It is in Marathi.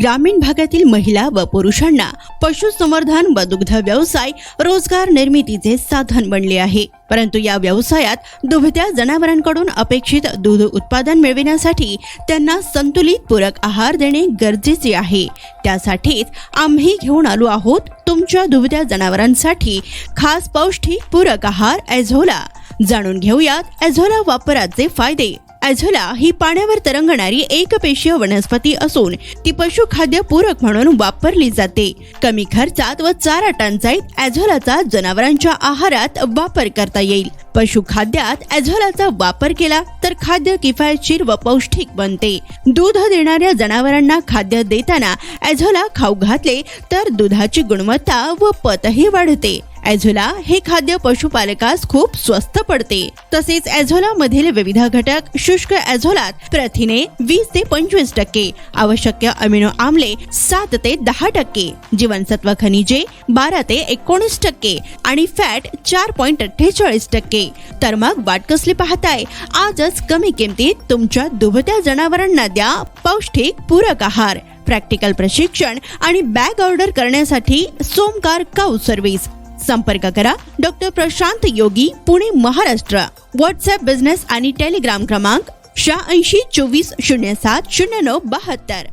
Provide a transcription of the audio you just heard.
ग्रामीण भागातील महिला व पुरुषांना पशुसंवर्धन व दुग्ध व्यवसाय रोजगार निर्मितीचे साधन बनले आहे. परंतु या व्यवसायात दुभत्या जनावरांकडून अपेक्षित दूध उत्पादन मिळविण्यासाठी त्यांना संतुलित पूरक आहार देणे गरजेचे आहे. त्यासाठीच आम्ही घेऊन आलो आहोत तुमच्या दुभत्या जनावरांसाठी खास पौष्टिक पूरक आहार ॲझोला. जाणून घेऊयात ॲझोला वापराचे फायदे. ॲझोला ही पाण्यावर तरंगणारी एकपेशीय वनस्पती असून ती पशुखाद्य पूरक म्हणून वापरली जाते. कमी खर्चात व चारा टंचाईत ॲझोलाचा जनावरांच्या आहारात वापर करता येईल. पशुखाद्यात ॲझोलाचा वापर केला तर खाद्य किफायतशीर व पौष्टिक बनते. दूध देणाऱ्या जनावरांना खाद्य देताना ॲझोला खाऊ घातले तर दुधाची गुणवत्ता व पतही वाढते. ॲझोला हे खाद्य पशुपालकास खूप स्वस्त पडते. तसेच ॲझोला मधील विविध घटक शुष्क ॲझोलात प्रथिने वीस ते पंचवीस टक्के आवश्यक अमिनो आम्ले सात ते दहा टक्के जीवनसत्व खनिजे बारा ते एकोणीस टक्के आणि फॅट चार पॉईंट अठ्ठेचाळीस टक्के. तर मग वाट कसली पाहताय? आजच कमी किमतीत तुमच्या दुभत्या जनावरांना द्या पौष्टिक पूरक आहार. प्रॅक्टिकल प्रशिक्षण आणि बॅग ऑर्डर करण्यासाठी सोमकार काऊ सर्व्हिस संपर्क करा doctor Prashant Yogi Pune Maharashtra WhatsApp business आणि टेलिग्राम क्रमांक शहाऐंशी चोवीस शून्य सात शून्य नऊ बहात्तर